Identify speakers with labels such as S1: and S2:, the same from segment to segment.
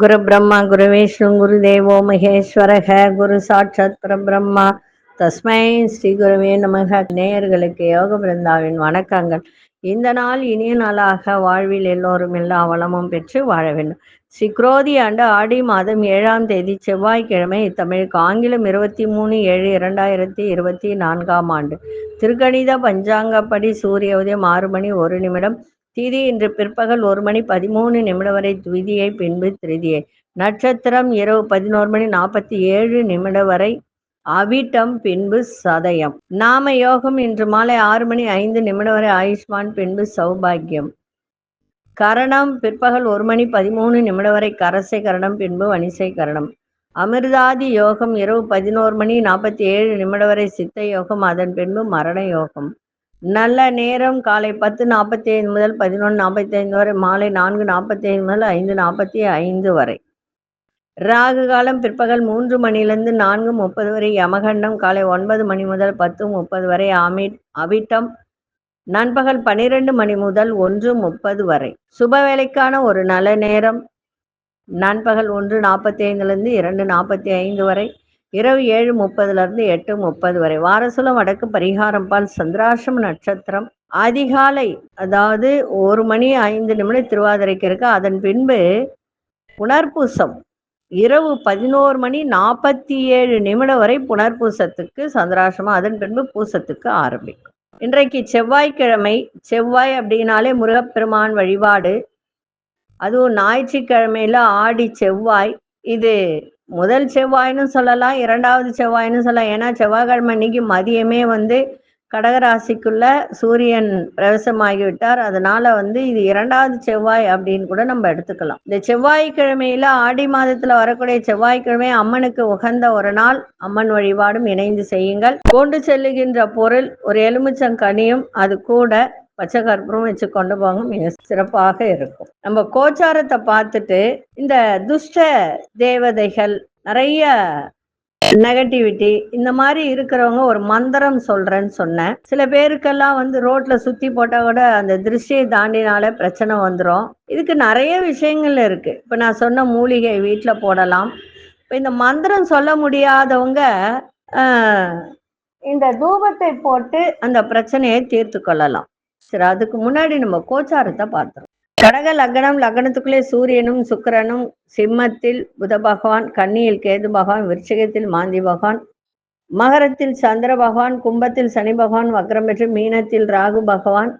S1: குரு பிரம்மா குரு விஷ்ணு குரு தேவோ மகேஸ்வரக குரு சாட்சாத் பரபிரம்மா. தஸ்மை ஸ்ரீ குருவே நமக. நேயர்களுக்கு யோக பிருந்தாவின் வணக்கங்கள். இந்த நாள் இனிய நாளாக வாழ்வில் எல்லோரும் எல்லா வளமும் பெற்று வாழ வேண்டும். சிக்ரோதி ஆண்டு ஆடி மாதம் ஏழாம் தேதி செவ்வாய்க்கிழமை தமிழுக்கு ஆங்கிலம் இருபத்தி மூணு ஏழு இரண்டாயிரத்தி இருபத்தி நான்காம் ஆண்டு. திருக்கணித பஞ்சாங்கப்படி சூரிய உதயம் ஆறு மணி ஒரு நிமிடம். திதி இன்று பிற்பகல் ஒரு மணி பதிமூணு நிமிடம் வரை துவிதியை பின்பு திருதியை. நட்சத்திரம் இரவு பதினோரு மணி நாற்பத்தி ஏழு நிமிடம் வரை அவிட்டம் பின்பு சதயம். நாம யோகம் இன்று மாலை ஆறு மணி ஐந்து நிமிடம் வரை ஆயுஷ்மான் பின்பு சௌபாகியம் கரணம் பிற்பகல் ஒரு மணி பதிமூணு நிமிடம் வரை கரசை கரணம் பின்பு வணிசை கரணம். அமிர்தாதி யோகம் இரவு பதினோரு மணி நாற்பத்தி ஏழு நிமிடம் வரை சித்த யோகம் அதன் பின்பு மரண யோகம். நல்ல நேரம் காலை பத்து நாற்பத்தி ஐந்து முதல் பதினொன்று நாற்பத்தி ஐந்து வரை மாலை நான்கு நாற்பத்தி ஐந்து முதல் ஐந்து நாற்பத்தி ஐந்து வரை. ராகு காலம் பிற்பகல் மூன்று மணிலிருந்து நான்கு முப்பது வரை யமகண்டம் காலை ஒன்பது மணி முதல் பத்து முப்பது வரை அமி அவிட்டம் நண்பகல் பனிரெண்டு மணி முதல் ஒன்று முப்பது வரை. சுப வேலைக்கான ஒரு நல்ல நேரம். நண்பகல் ஒன்று நாற்பத்தி ஐந்துலேருந்து இரண்டு நாற்பத்தி ஐந்து வரை. இரவு ஏழு முப்பதுலேருந்து எட்டு முப்பது வரை. வாரசுலம் வடக்கு பரிகாரம் பால் சந்திராசிரம நட்சத்திரம். அதிகாலை அதாவது ஒரு மணி ஐந்து நிமிடம் திருவாதிரைக்கு இருக்கு அதன் பின்பு புனர்பூசம் இரவு பதினோரு மணி நாற்பத்தி ஏழு நிமிடம் வரை புனர்பூசத்துக்கு சந்திராசிரமம். அதன் பின்பு பூசத்துக்கு ஆரம்பிக்கும். இன்றைக்கு செவ்வாய்க்கிழமை. செவ்வாய் அப்படின்னாலே முருகப்பெருமான் வழிபாடு. அதுவும் ஞாயிற்றுக்கிழமையில ஆடி செவ்வாய். இது முதல் செவ்வாய்னு சொல்லலாம் இரண்டாவது செவ்வாய்னு சொல்லலாம். ஏன்னா செவ்வாய்க்கிழமை அன்னைக்கு மதியமே வந்து கடகராசிக்குள்ள சூரியன் பிரவேசமாகிவிட்டார். அதனால வந்து இது இரண்டாவது செவ்வாய் அப்படின்னு கூட நம்ம எடுத்துக்கலாம். இந்த செவ்வாய்க்கிழமையில ஆடி மாதத்துல வரக்கூடிய செவ்வாய்க்கிழமை அம்மனுக்கு உகந்த ஒரு நாள். அம்மன் வழிபாடும் இணைந்து செய்யுங்கள். கொண்டு செல்லுகின்ற பொருள் ஒரு எலுமிச்சங்கனியும் அது கூட பச்சை கற்பூரம் வச்சு கொண்டு போங்க மிக சிறப்பாக இருக்கும். நம்ம கோச்சாரத்தை பார்த்துட்டு இந்த துஷ்ட தேவதைகள் நிறைய நெகட்டிவிட்டி இந்த மாதிரி இருக்கிறவங்க ஒரு மந்திரம் சொல்றேன்னு சொன்னேன். சில பேருக்கெல்லாம் வந்து ரோட்ல சுத்தி போட்டா கூட அந்த திருஷ்டியை தாண்டினாலே பிரச்சனை வந்துடும் இதுக்கு நிறைய விஷயங்கள் இருக்கு. இப்ப நான் சொன்ன மூலிகை வீட்டுல போடலாம். இப்ப இந்த மந்திரம் சொல்ல முடியாதவங்க இந்த தூபத்தை போட்டு அந்த பிரச்சனையை தீர்த்து கொள்ளலாம். சரி அதுக்கு முன்னாடி நம்ம கோச்சாரத்தை பார்த்துறோம் கடக லக்னம் லக்னத்துக்குள்ளே சூரியனும் சுக்கிரனும் சிம்மத்தில் புத பகவான் கன்னியில் கேது பகவான் விருச்சகத்தில் மாந்தி பகவான் மகரத்தில் சந்திர பகவான் கும்பத்தில் சனி பகவான் வக்ரம் பெற்று மீனத்தில் ராகு பகவான்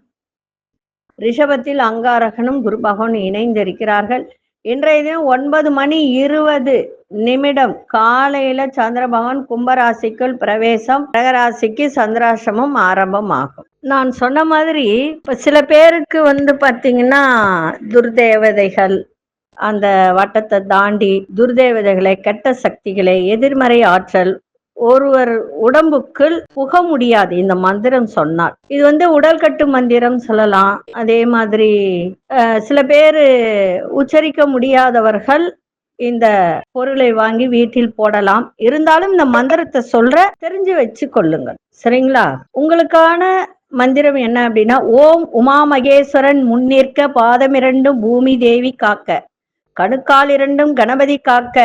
S1: ரிஷபத்தில் அங்காரகனும் குரு பகவான் இணைந்திருக்கிறார்கள். இன்றைய தினம் ஒன்பது மணி இருபது நிமிடம் காலையில சந்திர பகவான் கும்பராசிக்குள் பிரவேசம் கடகராசிக்கு சந்திராசிரமம் ஆரம்பம் ஆகும் நான் சொன்ன மாதிரி இப்போ சில பேருக்கு வந்து பார்த்தீங்கன்னா துர்தேவதைகள் அந்த வட்டத்தை தாண்டி துர்தேவதைகளை கெட்ட சக்திகளை எதிர்மறை ஆற்றல் ஒருவர் உடம்புக்குள் புக முடியாது இந்த மந்திரம் சொன்னால். இது வந்து உடல் கட்டு மந்திரம் சொல்லலாம். அதே மாதிரி சில பேர் உச்சரிக்க முடியாதவர்கள் இந்த பொருளை வாங்கி வீட்டில் போடலாம். இருந்தாலும் இந்த மந்திரத்தை சொல்ற தெரிஞ்சு வச்சு கொள்ளுங்கள் சரிங்களா? உங்களுக்கான மந்திரம் என்ன அப்படின்னா ஓம் உமா மகேஸ்வரன் முன்னிற்க பாதமிரண்டும் பூமி தேவி காக்க. கணுக்கால் இரண்டும் கணபதி காக்க.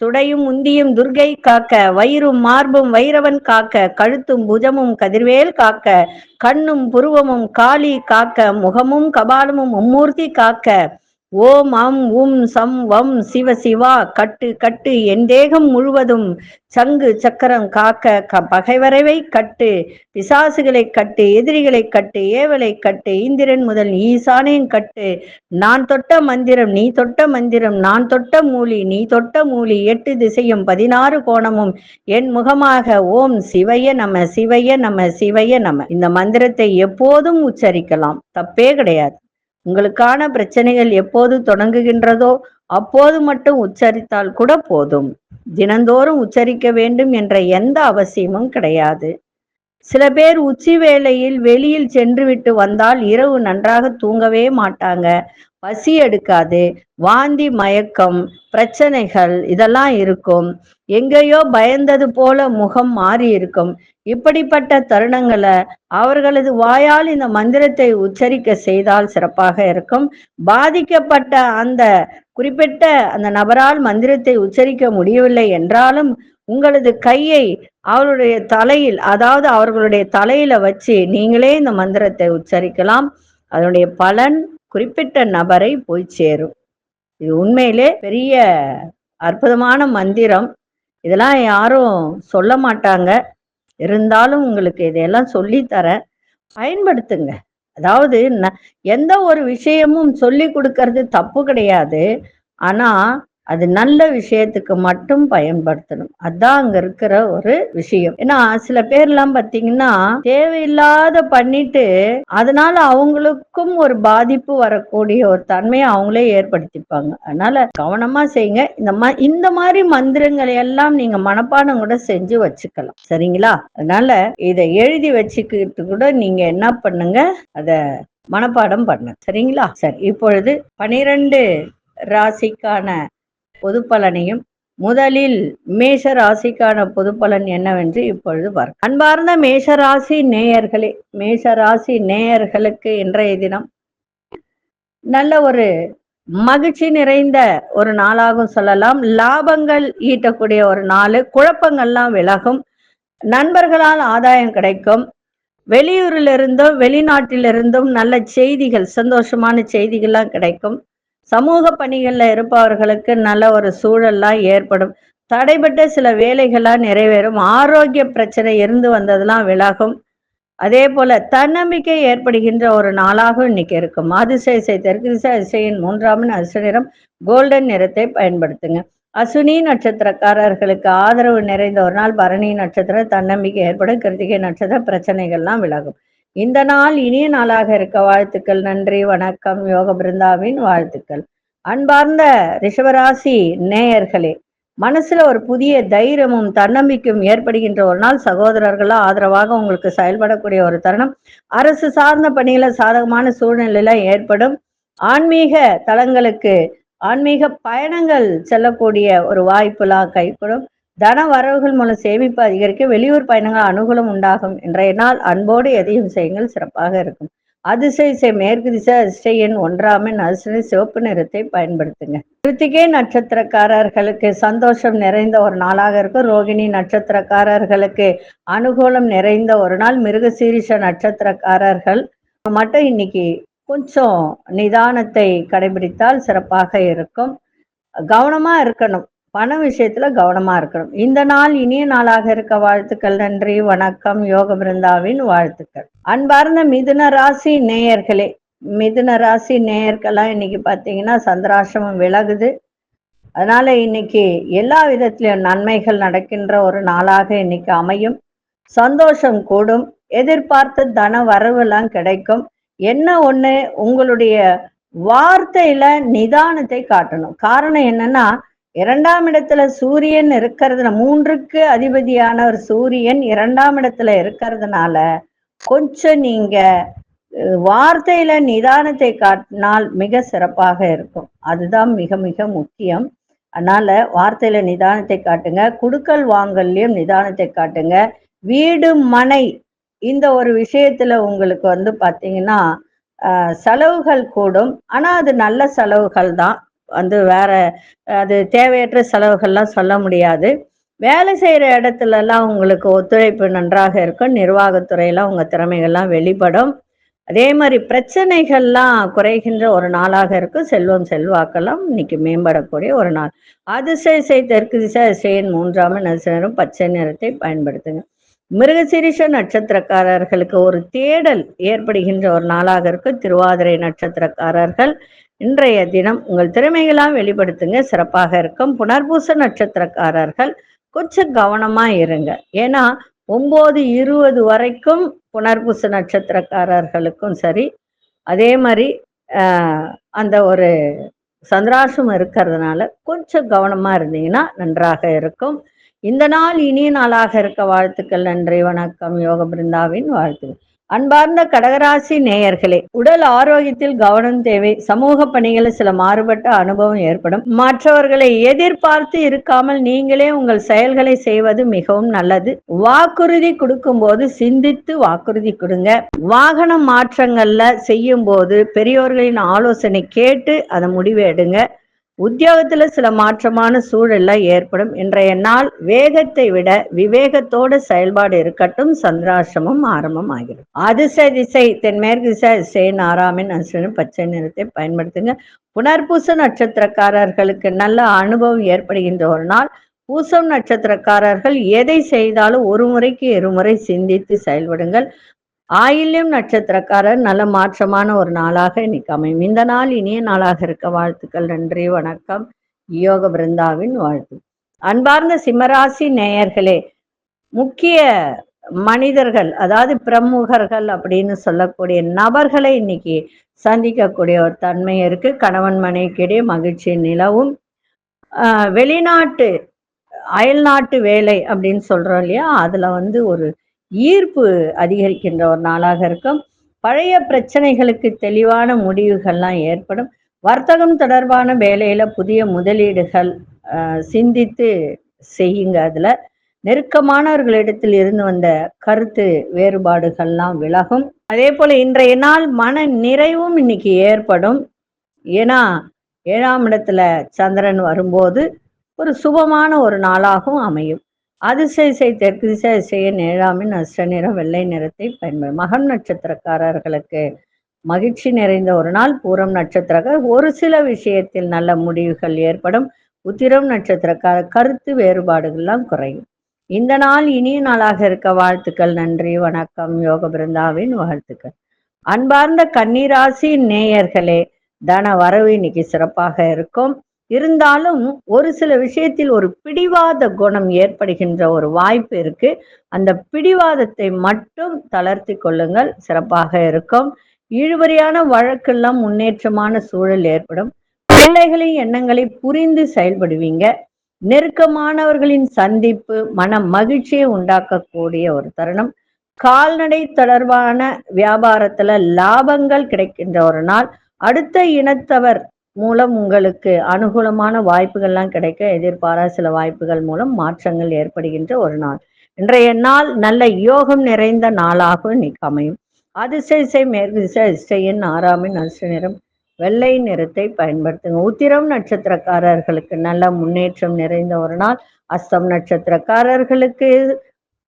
S1: துடையும் உந்தியும் துர்கை காக்க. வயிறும் மார்பும் வைரவன் காக்க. கழுத்தும் புஜமும் கதிர்வேல் காக்க. கண்ணும் புருவமும் காளி காக்க. முகமும் கபாலமும் மும்மூர்த்தி காக்க. ஓம் அம் உம் சம் வம் சிவ சிவா கட்டு கட்டு என் தேகம் முழுவதும் சங்கு சக்கரம் காக்க க பகைவரவை கட்டு பிசாசுகளை கட்டு எதிரிகளை கட்டு ஏவலை கட்டு இந்திரன் முதல் ஈசானையும் கட்டு. நான் தொட்ட மந்திரம் நீ தொட்ட மந்திரம் நான் தொட்ட மூலி நீ தொட்ட மூலி எட்டு திசையும் பதினாறு கோணமும். என் முகமாக ஓம் சிவைய நம சிவைய நம சிவைய நம. இந்த மந்திரத்தை எப்போதும் உச்சரிக்கலாம். தப்பே கிடையாது. உங்களுக்கான பிரச்சனைகள் எப்போது தொடங்குகின்றதோ அப்போது மட்டும் உச்சரித்தால் கூட போதும். தினந்தோறும் உச்சரிக்க வேண்டும் என்ற எந்த அவசியமும் கிடையாது. சில பேர் உச்சி வேளையில் வெளியில் சென்று விட்டு வந்தால் இரவு நன்றாக தூங்கவே மாட்டாங்க. பசி எடுக்காது வாந்தி மயக்கம் பிரச்சனைகள் இதெல்லாம் இருக்கும். எங்கேயோ பயந்தது போல முகம் மாறி இருக்கும். இப்படிப்பட்ட தருணங்களை அவர்களது வாயால் இந்த மந்திரத்தை உச்சரிக்க செய்தால் சிறப்பாக இருக்கும். பாதிக்கப்பட்ட அந்த குறிப்பிட்ட அந்த நபரால் மந்திரத்தை உச்சரிக்க முடியவில்லை என்றாலும் உங்களது கையை அவருடைய தலையில் அதாவது அவர்களுடைய தலையில வச்சு நீங்களே இந்த மந்திரத்தை உச்சரிக்கலாம். அதனுடைய பலன் குறிப்பிட்ட நபரை போய் சேரும். இது உண்மையிலே பெரிய அற்புதமான மந்திரம். இதெல்லாம் யாரும் சொல்ல மாட்டாங்க. இருந்தாலும் உங்களுக்கு இதையெல்லாம் சொல்லித்தரேன் பயன்படுத்துங்க. அதாவது ந- எந்த ஒரு விஷயமும் சொல்லி கொடுக்கறது தப்பு கிடையாது. ஆனா அது நல்ல விஷயத்துக்கு மட்டும் பயன்படுத்தணும். அதான் அங்க இருக்கிற ஒரு விஷயம். ஏன்னா சில பேர்லாம் பாத்தீங்கன்னா தேவையில்லாத பண்ணிட்டு அதனால அவங்களுக்கும் ஒரு பாதிப்பு வரக்கூடிய ஒரு தன்மையை அவங்களே ஏற்படுத்திப்பாங்க. அதனால கவனமா செய்யுங்க. இந்த மா இந்த மாதிரி மந்திரங்களை எல்லாம் நீங்க மனப்பாடம் கூட செஞ்சு வச்சுக்கலாம். சரிங்களா? அதனால இதை எழுதி வச்சுக்கிட்டு கூட நீங்க என்ன பண்ணுங்க? அத மனப்பாடம் பண்ண சரிங்களா? சரி இப்பொழுது பனிரெண்டு ராசிக்கான பொது பலனையும் முதலில் மேஷ ராசிக்கான பொது பலன் என்னவென்று இப்பொழுது பார்க்க அன்பார்ந்த மேஷராசி நேயர்களே மேஷராசி நேயர்களுக்கு இன்றைய தினம் நல்ல ஒரு மகிழ்ச்சி நிறைந்த ஒரு நாளாகவும் சொல்லலாம். லாபங்கள் ஈட்டக்கூடிய ஒரு நாள் குழப்பங்கள்லாம் விலகும் நண்பர்களால் ஆதாயம் கிடைக்கும் வெளியூரிலிருந்தும் வெளிநாட்டிலிருந்தும் நல்ல செய்திகள் சந்தோஷமான செய்திகள்லாம் கிடைக்கும். சமூக பணிகளில் இருப்பவர்களுக்கு நல்ல ஒரு சூழல்லாம் ஏற்படும். தடைபட்ட சில வேலைகள்லாம் நிறைவேறும். ஆரோக்கிய பிரச்சனை இருந்து வந்ததெல்லாம் விலகும். அதே போல தன்னம்பிக்கை ஏற்படுகின்ற ஒரு நாளாக இன்னைக்கு இருக்கும். அதிசயசை தெற்கு திசை அதிசயின் மூன்றாம் அதிர்ஷ்ட நிறம் கோல்டன் நிறத்தை பயன்படுத்துங்க. அசுனி நட்சத்திரக்காரர்களுக்கு ஆதரவு நிறைந்த ஒரு நாள் பரணி நட்சத்திரம். தன்னம்பிக்கை ஏற்படும். கிருத்திகை நட்சத்திர பிரச்சனைகள்லாம் விலகும். இந்த நாள் இனிய நாளாக இருக்க வாழ்த்துக்கள் நன்றி வணக்கம் யோக பிருந்தாவின் வாழ்த்துக்கள். அன்பார்ந்த ரிஷவராசி நேயர்களே மனசுல ஒரு புதிய தைரியமும் தன்னம்பிக்கையும் ஏற்படுகின்ற ஒரு நாள். சகோதரர்களா ஆதரவாக உங்களுக்கு செயல்படக்கூடிய ஒரு தருணம். அரசு சார்ந்த பணியில சாதகமான சூழ்நிலையில ஏற்படும். ஆன்மீக தலங்களுக்கு ஆன்மீக பயணங்கள் செல்லக்கூடிய ஒரு வாய்ப்புலாம் கைப்படும் தன வரவுகள் மூலம் சேமிப்பு அதிகரிக்க வெளியூர் பயணங்கள் அனுகூலம் உண்டாகும். இன்றைய நாள் அன்போடு எதையும் செய்யுங்கள் சிறப்பாக இருக்கும். அதிசய செய் மேற்கு திசை அதிர்ஷ்ட எண் ஒன்றாமின் அதிர்ஷ்ட சிவப்பு நிறத்தை பயன்படுத்துங்க. கிருத்திகை நட்சத்திரக்காரர்களுக்கு சந்தோஷம் நிறைந்த ஒரு நாளாக இருக்கும். ரோகிணி நட்சத்திரக்காரர்களுக்கு அனுகூலம் நிறைந்த ஒரு நாள். மிருகசீரிஷ நட்சத்திரக்காரர்கள் மட்டும் இன்னைக்கு கொஞ்சம் நிதானத்தை கடைபிடித்தால் சிறப்பாக இருக்கும். கவனமா இருக்கணும். பண விஷயத்துல கவனமா இருக்கணும். இந்த நாள் இனிய நாளாக இருக்க வாழ்த்துக்கள் நன்றி வணக்கம் யோக பிருந்தாவின் வாழ்த்துக்கள். அன்பார்ந்த மிதுன ராசி நேயர்களே மிதுன ராசி நேயர்கள்லாம் இன்னைக்கு பாத்தீங்கன்னா சந்திராசிரமம் விலகுது. அதனால இன்னைக்கு எல்லா விதத்திலும் நன்மைகள் நடக்கின்ற ஒரு நாளாக இன்னைக்கு அமையும். சந்தோஷம் கூடும். எதிர்பார்த்த தன வரவுலாம் கிடைக்கும். என்ன ஒண்ணு? உங்களுடைய வார்த்தையில நிதானத்தை காட்டணும். காரணம் என்னன்னா இரண்டாம் இடத்துல சூரியன் இருக்கிறதுல மூன்றுக்கு அதிபதியான ஒரு சூரியன் இரண்டாம் இடத்துல இருக்கிறதுனால கொஞ்சம் நீங்க வார்த்தையில நிதானத்தை காட்டினால் மிக சிறப்பாக இருக்கும். அதுதான் மிக மிக முக்கியம். அதனால வார்த்தையில நிதானத்தை காட்டுங்க குடுக்கல் வாங்கல்லையும் நிதானத்தை காட்டுங்க. வீடு மனை இந்த ஒரு விஷயத்துல உங்களுக்கு வந்து பாத்தீங்கன்னா செலவுகள் கூடும். ஆனா அது நல்ல செலவுகள் தான் வந்து வேற அது தேவையற்ற செலவுகள்லாம் சொல்ல முடியாது. வேலை செய்கிற இடத்துலலாம் உங்களுக்கு ஒத்துழைப்பு நன்றாக இருக்கும். நிர்வாகத்துறையில் உங்கள் திறமைகள்லாம் வெளிப்படும். அதே மாதிரி பிரச்சனைகள்லாம் குறைகின்ற ஒரு நாளாக இருக்கும். செல்வம் செல்வாக்கெல்லாம் இன்னைக்கு மேம்படக்கூடிய ஒரு நாள். அதிசய தெற்கு திசை அதிசயன் மூன்றாம் நட்சத்திரம் பச்சை நிறத்தை பயன்படுத்துங்க. மிருகசிரிஷ நட்சத்திரக்காரர்களுக்கு ஒரு தேடல் ஏற்படுகின்ற ஒரு நாளாக இருக்கும். திருவாதிரை நட்சத்திரக்காரர்கள் இன்றைய தினம் உங்கள் திறமைகளாக வெளிப்படுத்துங்க சிறப்பாக இருக்கும். புனர்பூச நட்சத்திரக்காரர்கள் கொஞ்சம் கவனமா இருங்க. ஏன்னா ஒன்பது இருபது வரைக்கும் புனர்பூச நட்சத்திரக்காரர்களுக்கும் சரி அதே மாதிரி அந்த ஒரு சந்திராசம் இருக்கிறதுனால கொஞ்சம் கவனமாக இருந்தீங்கன்னா நன்றாக இருக்கும். இந்த நாள் இனிய நாளாக இருக்க வாழ்த்துக்கள் நன்றி வணக்கம். யோக பிருந்தாவின் வாழ்த்துக்கள். அன்பார்ந்த கடகராசி நேயர்களே உடல் ஆரோக்கியத்தில் கவனம் தேவை. சமூக பணிகளில் சில மாறுபட்ட அனுபவம் ஏற்படும். மற்றவர்களை எதிர்பார்த்து இருக்காமல் நீங்களே உங்கள் செயல்களை செய்வது மிகவும் நல்லது. வாக்குறுதி கொடுக்கும் போது சிந்தித்து வாக்குறுதி கொடுங்க. வாகன மாற்றங்கள்ல செய்யும் போது பெரியோர்களின் ஆலோசனை கேட்டு அதை முடிவு எடுங்க. உத்தியோகத்துல சில மாற்றமான சூழல்லாம் ஏற்படும். இன்றைய நாள் வேகத்தை விட விவேகத்தோட செயல்பாடு இருக்கட்டும் சந்திராசிரமம் ஆரம்பம் ஆகிடும் அதிசய திசை தென்மேற்கு திசை சேன் ஆறாமின் அசுரன் பச்சை நிறத்தை பயன்படுத்துங்க. புனர்பூச நட்சத்திரக்காரர்களுக்கு நல்ல அனுபவம் ஏற்படுகின்ற ஒரு நாள். பூசம் நட்சத்திரக்காரர்கள் எதை செய்தாலும் ஒரு முறைக்கு இருமுறை சிந்தித்து செயல்படுங்கள். ஆயில்யம் நட்சத்திரக்காரர் நல்ல மாற்றமான ஒரு நாளாக இன்னைக்கு அமையும். இந்த நாள் இனிய நாளாக இருக்க வாழ்த்துக்கள் நன்றி வணக்கம். யோக பிருந்தாவின் வாழ்த்து. அன்பார்ந்த சிம்மராசி நேயர்களே முக்கிய மனிதர்கள் அதாவது பிரமுகர்கள் அப்படின்னு சொல்லக்கூடிய நபர்களை இன்னைக்கு சந்திக்கக்கூடிய ஒரு தன்மை இருக்கு. கணவன் மனைக்கிடையே மகிழ்ச்சி நிலவும். வெளிநாட்டு அயல்நாட்டு வேலை அப்படின்னு சொல்றோம் இல்லையா? அதுல வந்து ஒரு ஈர்ப்பு அதிகரிக்கின்ற ஒரு நாளாக இருக்கும். பழைய பிரச்சனைகளுக்கு தெளிவான முடிவுகள்லாம் ஏற்படும். வர்த்தகம் தொடர்பான வேலையில புதிய முதலீடுகள் சிந்தித்து செய்யுங்க. அதுல நெருக்கமானவர்களிடத்தில் இருந்து வந்த கருத்து வேறுபாடுகள்லாம் விலகும். அதே போல இன்றைய நாள் மன நிறைவும் இன்னைக்கு ஏற்படும். ஏன்னா ஏழாம் இடத்துல சந்திரன் வரும்போது ஒரு சுபமான ஒரு நாளாகவும் அமையும். அதிசய செய் தெற்கு திசை செய்ய ஏழாமின் அஷ்ட நிறம் வெள்ளை நிறத்தை பயன்படும். மகம் நட்சத்திரக்காரர்களுக்கு மகிழ்ச்சி நிறைந்த ஒரு நாள். பூரம் நட்சத்திரக்கார் ஒரு சில விஷயத்தில் நல்ல முடிவுகள் ஏற்படும். உத்திரம் நட்சத்திரக்கார கருத்து வேறுபாடுகள்லாம் குறையும். இந்த நாள் இனிய நாளாக இருக்க வாழ்த்துக்கள் நன்றி வணக்கம் யோக பிருந்தாவின் வாழ்த்துக்கள். அன்பார்ந்த கன்னிராசி நேயர்களே தன வரவு இன்னைக்கு சிறப்பாக இருக்கும். இருந்தாலும் ஒரு சில விஷயத்தில் ஒரு பிடிவாத குணம் ஏற்படுகின்ற ஒரு வாய்ப்பு இருக்கு. அந்த பிடிவாதத்தை மட்டும் தளர்த்தி கொள்ளுங்கள். சிறப்பாக இருக்கும். இழுபறியான வழக்கெல்லாம் முன்னேற்றமான சூழல் ஏற்படும். பிள்ளைகளின் எண்ணங்களை புரிந்து செயல்படுவீங்க. நெருக்கமானவர்களின் சந்திப்பு மன மகிழ்ச்சியை உண்டாக்கக்கூடிய ஒரு தருணம். கால்நடை தொடர்பான வியாபாரத்துல லாபங்கள் கிடைக்கின்ற ஒரு நாள். அடுத்த இனத்தவர் மூலம் உங்களுக்கு அனுகூலமான வாய்ப்புகள்லாம் கிடைக்க எதிர்பாரா சில வாய்ப்புகள் மூலம் மாற்றங்கள் ஏற்படுகின்ற ஒரு நாள். இன்றைய நாள் நல்ல யோகம் நிறைந்த நாளாக இன்னைக்கு அமையும். அதிசயிசை மேற்கு திசை அதிசயின் ஆறாமின் அரிசி நிறம். வெள்ளை நிறத்தை பயன்படுத்துங்க. உத்திரம் நட்சத்திரக்காரர்களுக்கு நல்ல முன்னேற்றம் நிறைந்த ஒரு நாள். அஸ்தம் நட்சத்திரக்காரர்களுக்கு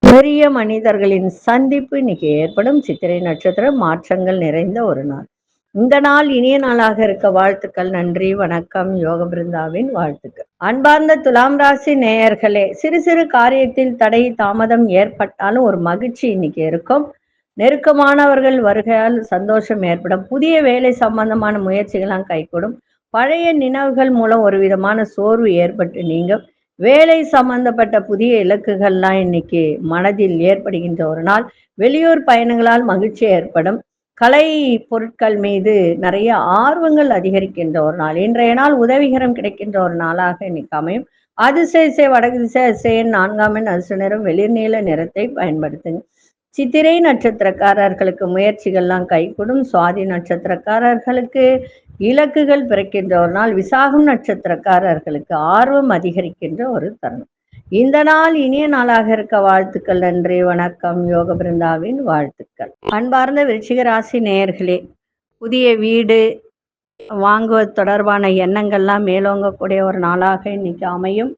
S1: பெரிய மனிதர்களின் சந்திப்பு இன்னைக்கு ஏற்படும். சித்திரை நட்சத்திரம் மாற்றங்கள் நிறைந்த ஒரு நாள். இந்த நாள் இனிய நாளாக இருக்க வாழ்த்துக்கள் நன்றி வணக்கம் யோக பிருந்தாவின் வாழ்த்துக்கள். அன்பார்ந்த துலாம் ராசி நேயர்களே சிறு சிறு காரியத்தில் தடை தாமதம் ஏற்பட்டாலும் ஒரு மகிழ்ச்சி இன்னைக்கு இருக்கும். நெருக்கமானவர்கள் வருகையால் சந்தோஷம் ஏற்படும். புதிய வேலை சம்பந்தமான முயற்சிகள்லாம் கைகூடும். பழைய நினைவுகள் மூலம் ஒரு விதமான சோர்வு ஏற்பட்டு நீங்கும். வேலை சம்பந்தப்பட்ட புதிய இலக்குகள்லாம் இன்னைக்கு மனதில் ஏற்படுகின்ற ஒரு நாள். வெளியூர் பயணங்களால் மகிழ்ச்சி ஏற்படும். கலை பொருட்கள் மீது நிறைய ஆர்வங்கள் அதிகரிக்கின்ற ஒரு நாள். இன்றைய நாள் உதவிகரம் கிடைக்கின்ற ஒரு நாளாக இன்னைக்கு அமையும். அதிசய வடக்கு திசை இசையின் நான்காம் எண் நிறம் வெளிர்நீல நிறத்தை பயன்படுத்துங்க. சித்திரை நட்சத்திரக்காரர்களுக்கு முயற்சிகள்லாம் கைகூடும். சுவாதி நட்சத்திரக்காரர்களுக்கு இலக்குகள் பிறக்கின்ற ஒரு நாள். விசாகம் நட்சத்திரக்காரர்களுக்கு ஆர்வம் அதிகரிக்கின்ற ஒரு தருணம். இந்த நாள் இனிய நாளாக இருக்க வாழ்த்துக்கள் நன்றி வணக்கம் யோக பிருந்தாவின் வாழ்த்துக்கள். அன்பார்ந்த விருச்சிக ராசி நேயர்களே புதிய வீடு வாங்குவது தொடர்பான எண்ணங்கள்லாம் மேலோங்கக்கூடிய ஒரு நாளாக இன்னைக்கு அமையும்.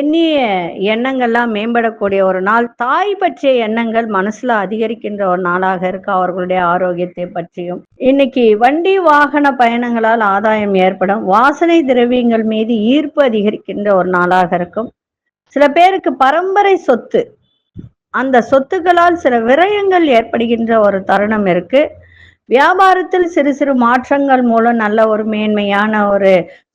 S1: எண்ணிய எண்ணங்கள்லாம் மேம்படக்கூடிய ஒரு நாள் தாய் பற்றிய எண்ணங்கள் மனசுல அதிகரிக்கின்ற ஒரு நாளாக இருக்கு அவர்களுடைய ஆரோக்கியத்தை பற்றியும். இன்னைக்கு வண்டி வாகன பயணங்களால் ஆதாயம் ஏற்படும். வாசனை திரவியங்கள் மீது ஈர்ப்பு அதிகரிக்கின்ற ஒரு நாளாக இருக்கும். சில பேருக்கு பரம்பரை சொத்து. அந்த சொத்துக்களால் சில விரயங்கள் ஏற்படுகின்ற ஒரு தருணம் இருக்கு. வியாபாரத்தில் சிறு சிறு மாற்றங்கள் மூலம் நல்ல ஒரு மேன்மையான ஒரு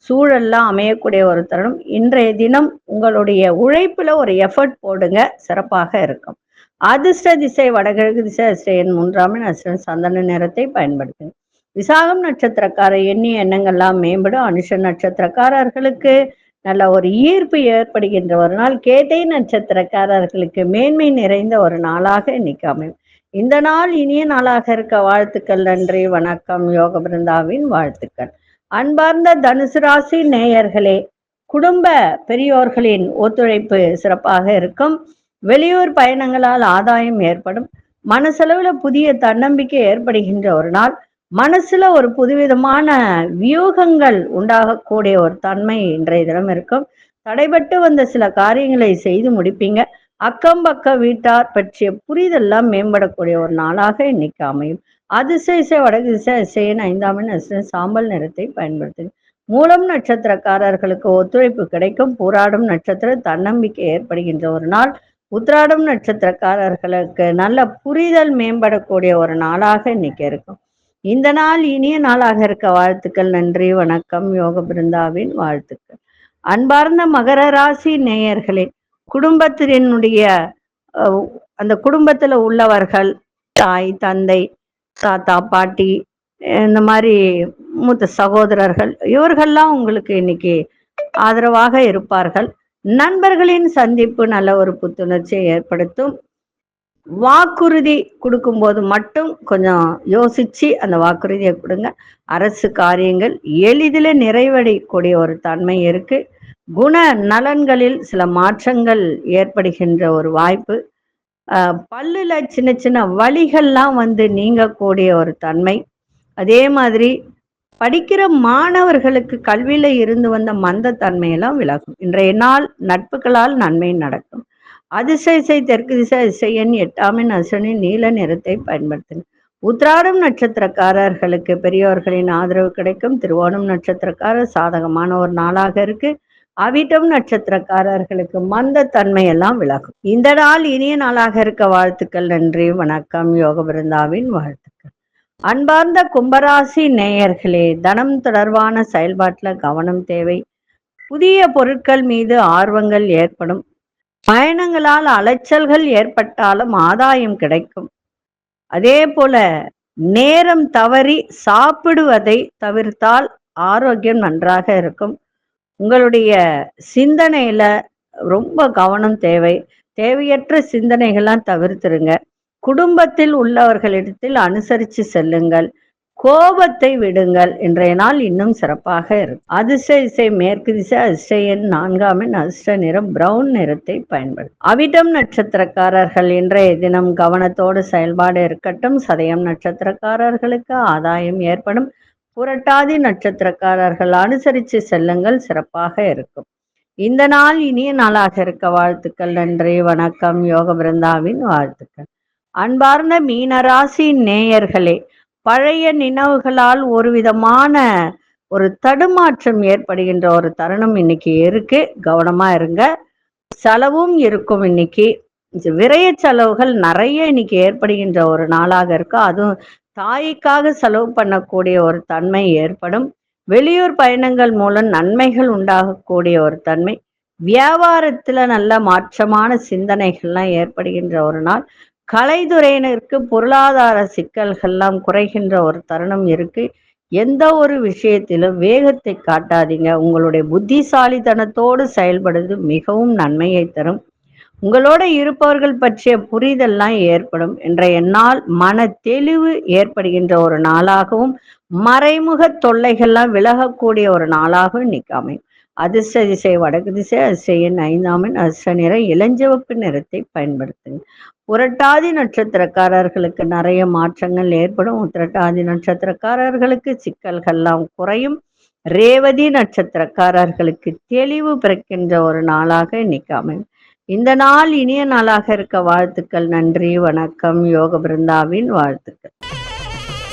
S1: சூழல்லாம் அமையக்கூடிய ஒரு தருணம். இன்றைய தினம் உங்களுடைய உழைப்புல ஒரு எஃபர்ட் போடுங்க. சிறப்பாக இருக்கும். அதிர்ஷ்ட திசை வடகிழக்கு திசை அதிர்ஷ்டன் மூன்றாம் அதிர்ஷ்டன் சந்தன நிறத்தை பயன்படுத்துங்க. விசாகம் நட்சத்திரக்கார எண்ணி எண்ணங்கள்லாம் மேம்படும். அனுஷ நட்சத்திரக்காரர்களுக்கு நல்ல ஒரு ஈர்ப்பு ஏற்படுகின்ற ஒரு நாள். கேட்டை நட்சத்திரக்காரர்களுக்கு மேன்மை நிறைந்த ஒரு நாளாக இன்னைக்கு அமையும். இந்த நாள் இனிய நாளாக இருக்க வாழ்த்துக்கள் நன்றி வணக்கம். யோக பிருந்தாவின் வாழ்த்துக்கள். அன்பார்ந்த தனுசு ராசி நேயர்களே குடும்ப பெரியோர்களின் ஒத்துழைப்பு சிறப்பாக இருக்கும். வெளியூர் பயணங்களால் ஆதாயம் ஏற்படும். மனசளவுல புதிய தன்னம்பிக்கை ஏற்படுகின்ற ஒரு நாள். மனசுல ஒரு புதுவிதமான வியூகங்கள் உண்டாகக்கூடிய ஒரு தன்மை இன்றைய தினம் இருக்கும். தடைபட்டு வந்த சில காரியங்களை செய்து முடிப்பீங்க. அக்கம் பக்க வீட்டார் பற்றிய புரிதெல்லாம் மேம்படக்கூடிய ஒரு நாளாக இன்னைக்கு அமையும். அதிசய வடகு திசை இசையின் ஐந்தாம் எண் சாம்பல் நிறத்தை பயன்படுத்துங்க. மூலம் நட்சத்திரக்காரர்களுக்கு ஒத்துழைப்பு கிடைக்கும். போராடும் நட்சத்திர தன்னம்பிக்கை ஏற்படுகின்ற ஒரு நாள். உத்ராடம் நட்சத்திரக்காரர்களுக்கு நல்ல புரிதல் மேம்படக்கூடிய ஒரு நாளாக இன்னைக்கு இருக்கும். இந்த நாள் இனிய நாளாக இருக்க வாழ்த்துக்கள் நன்றி வணக்கம் யோக பிருந்தாவின் வாழ்த்துக்கள். அன்பார்ந்த மகர ராசி நேயர்களே குடும்பத்தினுடைய அந்த குடும்பத்துல உள்ளவர்கள் தாய் தந்தை தாத்தா பாட்டி இந்த மாதிரி மூத்த சகோதரர்கள் இவர்கள்லாம் உங்களுக்கு இன்னைக்கு ஆதரவாக இருப்பார்கள். நண்பர்களின் சந்திப்பு நல்ல ஒரு புத்துணர்ச்சியை ஏற்படுத்தும். வாக்குறுதி கொடுக்கும்போது மட்டும் கொஞ்சம் யோசிச்சு அந்த வாக்குறுதியை கொடுங்க. அரசு காரியங்கள் எளிதில் நிறைவடையக்கூடிய ஒரு தன்மை இருக்கு. குண நலன்களில் சில மாற்றங்கள் ஏற்படுகின்ற ஒரு வாய்ப்பு. பல்லுல சின்ன சின்ன வழிகள்லாம் வந்து நீங்கக்கூடிய ஒரு தன்மை. அதே மாதிரி படிக்கிற மாணவர்களுக்கு கல்வியில இருந்து வந்த மந்தத்தன்மையெல்லாம் விலகும். இன்றைய நாள் நட்புகளால் நன்மை நடக்கும். அதிசயசை தெற்கு திசை அதிசயன் எட்டாமின் அசனின் நீல நிறத்தை பயன்படுத்தின. உத்ராடம் நட்சத்திரக்காரர்களுக்கு பெரியோர்களின் ஆதரவு கிடைக்கும். திருவோணம் நட்சத்திரக்காரர் சாதகமான ஒரு நாளாக இருக்கு. அவிட்டம் நட்சத்திரக்காரர்களுக்கு மந்த தன்மையெல்லாம் விலகும். இந்த நாள் இனிய நாளாக இருக்க வாழ்த்துக்கள் நன்றி வணக்கம் யோக பிருந்தாவின் வாழ்த்துக்கள். அன்பார்ந்த கும்பராசி நேயர்களே தனம் தொடர்பான செயல்பாட்டில் கவனம் தேவை. புதிய பொருட்கள் மீது ஆர்வங்கள் ஏற்படும். பயணங்களால் அலைச்சல்கள் ஏற்பட்டாலும் ஆதாயம் கிடைக்கும். அதே போல நேரம் தவறி சாப்பிடுவதை தவிர்த்தால் ஆரோக்கியம் நன்றாக இருக்கும். உங்களுடைய சிந்தனையில ரொம்ப கவனம் தேவை. தேவையற்ற சிந்தனைகள்லாம் தவிர்த்துருங்க. குடும்பத்தில் உள்ளவர்களிடத்தில் அனுசரித்து செல்லுங்கள். கோபத்தை விடுங்கள். இன்றைய நாள் இன்னும் சிறப்பாக இருக்கும் அதிர்ஷ்ட இசை மேற்கு திசை அதிர்ஷ்டன் நான்காம் எண் அதிர்ஷ்ட நிறம் பிரவுன் நிறத்தை பயன்படுத்தும் அவிடம் நட்சத்திரக்காரர்கள் இன்றைய தினம் கவனத்தோடு செயல்பாடு இருக்கட்டும். சதயம் நட்சத்திரக்காரர்களுக்கு ஆதாயம் ஏற்படும். புரட்டாதி நட்சத்திரக்காரர்கள் அனுசரித்து செல்லுங்கள். சிறப்பாக இருக்கும். இந்த நாள் இனிய நாளாக இருக்க வாழ்த்துக்கள். நன்றி வணக்கம். யோக பிருந்தாவின் வாழ்த்துக்கள். அன்பார்ந்த மீனராசி நேயர்களே பழைய நினைவுகளால் ஒரு விதமான ஒரு தடுமாற்றம் ஏற்படுகின்ற ஒரு தருணம் இன்னைக்கு இருக்கு. கவனமா இருங்க. செலவும் இருக்கும் இன்னைக்கு. இந்த விரய செலவுகள் நிறைய இன்னைக்கு ஏற்படுகின்ற ஒரு நாளாக இருக்கு. அதுவும் தாய்க்காக செலவு பண்ணக்கூடிய ஒரு தன்மை ஏற்படும். வெளியூர் பயணங்கள் மூலம் நன்மைகள் உண்டாகக்கூடிய ஒரு தன்மை. வியாபாரத்துல நல்ல மாற்றமான சிந்தனைகள்லாம் ஏற்படுகின்ற ஒரு நாள். கலைத்துறையினருக்கு பொருளாதார சிக்கல்கள்லாம் குறைகின்ற ஒரு தருணம் இருக்கு. எந்த ஒரு விஷயத்திலும் வேகத்தை காட்டாதீங்க. உங்களுடைய புத்திசாலித்தனத்தோடு செயல்படுவது மிகவும் நன்மையை தரும். உங்களோட இருப்பவர்கள் பற்றிய புரிதல்லாம் ஏற்படும். இன்றைய நாள் மன தெளிவு ஏற்படுகின்ற ஒரு நாளாகவும் மறைமுக தொல்லைகள்லாம் விலகக்கூடிய ஒரு நாளாகவும் இன்னைக்கு அமையும். அதிர்ஷ்ட திசை வடக்கு திசை அதிசயன் ஐந்தாமின் அதிர்ஷ்ட நிற இளஞ்சிவப்பு நிறத்தை பயன்படுத்துங்க. புரட்டாதி நட்சத்திரக்காரர்களுக்கு நிறைய மாற்றங்கள் ஏற்படும். உத்திரட்டாதி நட்சத்திரக்காரர்களுக்கு சிக்கல்கள்லாம் குறையும். ரேவதி நட்சத்திரக்காரர்களுக்கு தெளிவு பிறக்கின்ற ஒரு நாளாக இன்னைக்கு அமையும். இந்த நாள் இனிய நாளாக இருக்க வாழ்த்துக்கள். நன்றி வணக்கம். யோக பிருந்தாவின் வாழ்த்துக்கள்.